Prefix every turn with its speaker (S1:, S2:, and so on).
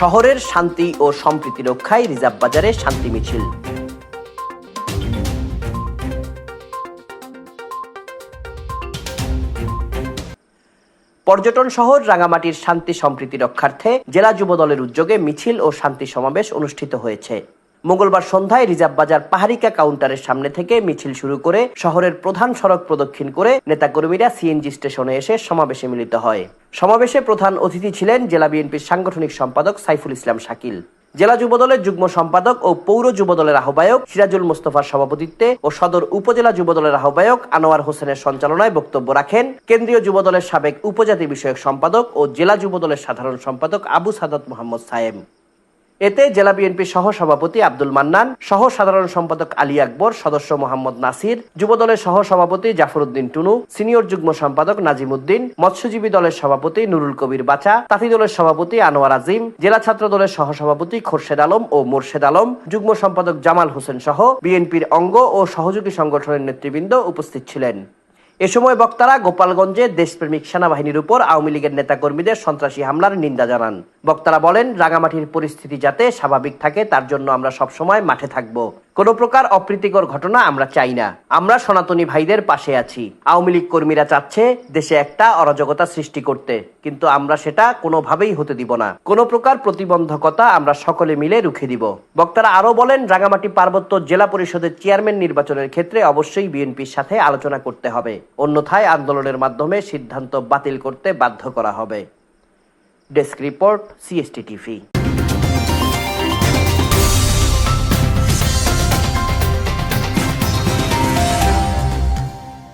S1: শহরের শান্তি ও সম্প্রীতি রক্ষায় রিজার্ভ বাজারে শান্তি মিছিল। পর্যটন শহর রাঙামাটির শান্তি সম্প্রীতি রক্ষার্থে জেলা যুবদলের উদ্যোগে মিছিল ও শান্তি সমাবেশ অনুষ্ঠিত হয়েছে। মঙ্গলবার সন্ধ্যায় রিজার্ভ বাজার পাহাড়িকা কাউন্টারের সামনে থেকে মিছিল শুরু করে শহরের প্রধান সড়ক প্রদক্ষিণ করে নেতাকর্মীরা সিএনজি স্টেশনে এসে সমাবেশে মিলিত হয়। সমাবেশে প্রধান অতিথি ছিলেন জেলা বিএনপির সাংগঠনিক সম্পাদক সাইফুল ইসলাম শাকিল। জেলা যুবদলের যুগ্ম সম্পাদক ও পৌর যুবদলের আহ্বায়ক সিরাজুল মোস্তফার সভাপতিত্বে ও সদর উপজেলা যুবদলের আহ্বায়ক আনোয়ার হোসেনের সঞ্চালনায় বক্তব্য রাখেন কেন্দ্রীয় যুবদলের সাবেক উপজাতি বিষয়ক সম্পাদক ও জেলা যুবদলের সাধারণ সম্পাদক আবু সাদাত মোহাম্মদ সায়েম। এতে জেলা বিএনপি সহ সভাপতি আব্দুল মান্নান সহ সাধারণ সম্পাদক আলী আকবর, সদস্য মোহাম্মদ নাসির, যুবদলের সহ সভাপতি জাফর উদ্দিন টুনু, সিনিয়র যুগ্ম সম্পাদক নাজিম উদ্দিন মৎস্যজীবী দলের সভাপতি নুরুল কবির বাচা, তাঁতি দলের সভাপতি আনোয়ার আজিম, জেলা ছাত্র দলের সহ সভাপতি খোরশেদ আলম ও মোর্শেদ আলম, যুগ্ম সম্পাদক জামাল হোসেন সহ বিএনপির অঙ্গ ও সহযোগী সংগঠনের নেতৃবৃন্দ উপস্থিত ছিলেন। এ সময় বক্তারা গোপালগঞ্জে দেশপ্রেমিক সেনাবাহিনীর উপর আওয়ামী লীগের নেতাকর্মীদের সন্ত্রাসী হামলার নিন্দা জানান। বক্তারা বলেন, রাঙামাটির পরিস্থিতি যাতে স্বাভাবিক থাকে, তার জন্য আমরা সবসময় মাঠে থাকব। কোনো প্রকার অপ্রীতিকর ঘটনা আমরা চাই না। আমরা সনাতনী ভাইদের পাশে আছি। আওয়ামী লীগ কর্মীরা চাচ্ছে দেশে একটা অরাজকতা সৃষ্টি করতে। কিন্তু আমরা সেটা কোনোভাবেই হতে দিব না। কোনো প্রকার প্রতিবন্ধকতা আমরা সকলে মিলে রুখে দিব। বক্তারা আরও বলেন, রাঙামাটি পার্বত্য জেলা পরিষদের চেয়ারম্যান নির্বাচনের ক্ষেত্রে অবশ্যই বিএনপির সাথে আলোচনা করতে হবে। অন্যথায় আন্দোলনের মাধ্যমে সিদ্ধান্ত বাতিল করতে বাধ্য করা হবে। Desk Report CSTTV.